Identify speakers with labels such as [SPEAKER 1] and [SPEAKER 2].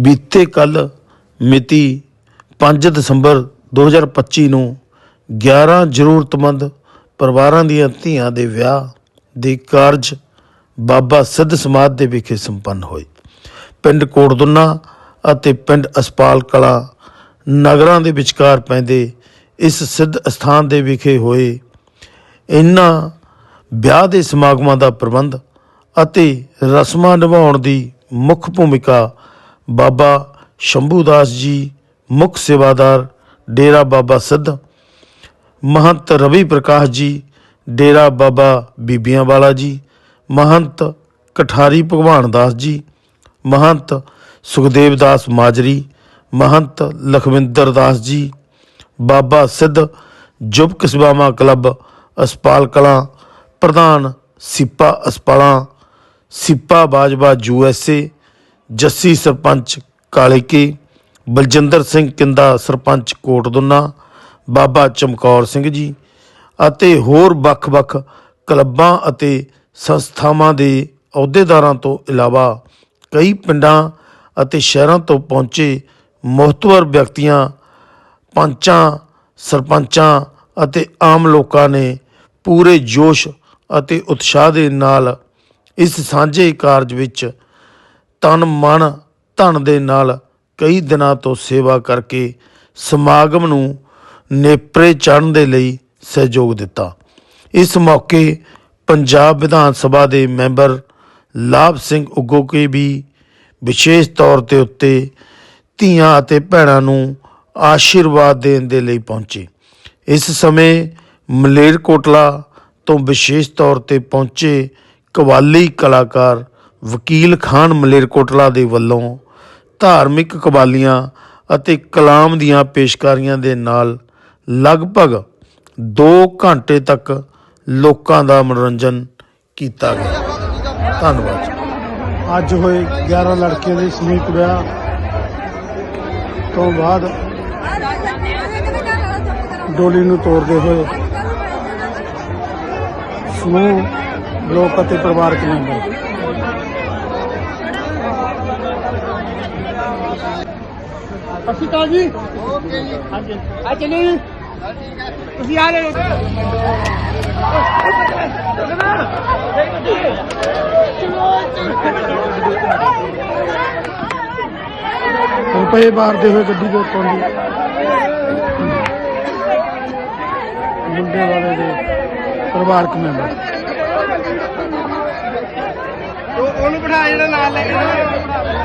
[SPEAKER 1] ਬੀਤੇ ਕੱਲ ਮਿਤੀ 5 ਦਸੰਬਰ 2025 ਨੂੰ 11 ਜ਼ਰੂਰਤਮੰਦ ਪਰਿਵਾਰਾਂ ਦੀਆਂ ਧੀਆਂ ਦੇ ਵਿਆਹ ਦੇ ਕਾਰਜ ਬਾਬਾ ਸਿੱਧ ਸਮਾਧ ਦੇ ਵਿਖੇ ਸੰਪੰਨ ਹੋਏ। ਪਿੰਡ ਕੋਟਦੁੰਨਾ ਅਤੇ ਪਿੰਡ ਅਸਪਾਲ ਕਲਾ ਨਗਰਾਂ ਦੇ ਵਿਚਕਾਰ ਪੈਂਦੇ ਇਸ ਸਿੱਧ ਸਥਾਨ ਦੇ ਵਿਖੇ ਹੋਏ ਇਹਨਾਂ ਵਿਆਹ ਦੇ ਸਮਾਗਮਾਂ ਦਾ ਪ੍ਰਬੰਧ ਅਤੇ ਰਸਮਾਂ ਨਿਭਾਉਣ ਦੀ ਮੁੱਖ ਭੂਮਿਕਾ ਬਾਬਾ ਸ਼ੰਭੂ ਦਾਸ ਜੀ, ਮੁੱਖ ਸੇਵਾਦਾਰ ਡੇਰਾ ਬਾਬਾ ਸਿੱਧ, ਮਹੰਤ ਰਵੀ ਪ੍ਰਕਾਸ਼ ਜੀ, ਡੇਰਾ ਬਾਬਾ ਬੀਬੀਆਂ ਵਾਲਾ ਜੀ, ਮਹੰਤ ਕਠਾਰੀ ਭਗਵਾਨ ਦਾਸ ਜੀ, ਮਹੰਤ ਸੁਖਦੇਵ ਦਾਸ ਮਾਜਰੀ, ਮਹੰਤ ਲਖਵਿੰਦਰ ਦਾਸ ਜੀ, ਬਾਬਾ ਸਿੱਧ ਜੁਬਕ ਸਭਾਵਾਂ ਕਲੱਬ ਅਸਪਾਲ ਕਲਾਂ, ਪ੍ਰਧਾਨ ਸਿੱਪਾ ਅਸਪਾਲਾਂ, ਸਿੱਪਾ ਬਾਜਵਾ ਯੂਐਸਏ ਜੱਸੀ ਸਰਪੰਚ ਕਾਲੇਕੇ, ਬਲਜਿੰਦਰ ਸਿੰਘ ਕਿੰਦਾ ਸਰਪੰਚ ਕੋਟਦੁੰਨਾ, ਬਾਬਾ ਚਮਕੌਰ ਸਿੰਘ ਜੀ ਅਤੇ ਹੋਰ ਵੱਖ-ਵੱਖ ਕਲੱਬਾਂ ਅਤੇ ਸੰਸਥਾਵਾਂ ਦੇ ਅਹੁਦੇਦਾਰਾਂ ਤੋਂ ਇਲਾਵਾ ਕਈ ਪਿੰਡਾਂ ਅਤੇ ਸ਼ਹਿਰਾਂ ਤੋਂ ਪਹੁੰਚੇ ਮਹੱਤਵਰ ਵਿਅਕਤੀਆਂ, ਪੰਚਾਂ, ਸਰਪੰਚਾਂ ਅਤੇ ਆਮ ਲੋਕਾਂ ਨੇ ਪੂਰੇ ਜੋਸ਼ ਅਤੇ ਉਤਸ਼ਾਹ ਦੇ ਨਾਲ ਇਸ ਸਾਂਝੇ ਕਾਰਜ ਵਿੱਚ ਤਨ ਮਨ ਧਨ ਦੇ ਨਾਲ ਕਈ ਦਿਨਾਂ ਤੋਂ ਸੇਵਾ ਕਰਕੇ ਸਮਾਗਮ ਨੂੰ ਨੇਪਰੇ ਚੜ੍ਹਨ ਦੇ ਲਈ ਸਹਿਯੋਗ ਦਿੱਤਾ। ਇਸ ਮੌਕੇ ਪੰਜਾਬ ਵਿਧਾਨ ਸਭਾ ਦੇ ਮੈਂਬਰ ਲਾਭ ਸਿੰਘ ਉਗੋਕੇ ਵੀ ਵਿਸ਼ੇਸ਼ ਤੌਰ ਤੇ ਉੱਤੇ ਧੀਆਂ ਅਤੇ ਭੈਣਾਂ ਨੂੰ ਆਸ਼ੀਰਵਾਦ ਦੇਣ ਦੇ ਲਈ ਪਹੁੰਚੇ। ਇਸ ਸਮੇਂ ਮਲੇਰਕੋਟਲਾ ਤੋਂ ਵਿਸ਼ੇਸ਼ ਤੌਰ ਤੇ ਪਹੁੰਚੇ ਕਵਾਲੀ ਕਲਾਕਾਰ ਵਕੀਲ ਖਾਨ ਮਲੇਰਕੋਟਲਾ ਦੇ ਵੱਲੋਂ ਧਾਰਮਿਕ ਕਵਾਲੀਆਂ ਅਤੇ ਕਲਾਮ ਦੀਆਂ ਪੇਸ਼ਕਾਰੀਆਂ ਦੇ ਨਾਲ ਲਗਭਗ 2 ਘੰਟੇ ਤੱਕ ਲੋਕਾਂ ਦਾ ਮਨੋਰੰਜਨ ਕੀਤਾ ਗਿਆ। ਧੰਨਵਾਦ।
[SPEAKER 2] ਅੱਜ ਹੋਏ 11 ਲੜਕੀਆਂ ਦੇ ਸਮੂਹਿਕ ਵਿਆਹ ਤੋਂ ਬਾਅਦ ਡੋਲੀ ਨੂੰ ਤੋੜਦੇ ਹੋਏ ਸਮੂਹ ਲੋਕ ਅਤੇ ਪਰਿਵਾਰਕ ਮੈਂਬਰ। ਅਕਾਲ ਜੀ। ਓਕੇ ਜੀ। ਹਾਂਜੀ ਆ ਚਲੇ ਜੀ। ਤੁਸੀਂ ਆ ਰਹੇ ਰੁਪਏ ਮਾਰਦੇ ਹੋਏ ਗੱਡੀ ਦੇ ਉੱਤੋਂ ਦੀ। ਮੁੰਡੇ ਵਾਲੇ ਦੇ ਪਰਿਵਾਰਕ ਮੈਂਬਰ।
[SPEAKER 3] ਉਹਨੂੰ ਬਿਠਾ ਜਿਹੜਾ ਨਾਲ ਲੈ ਕੇ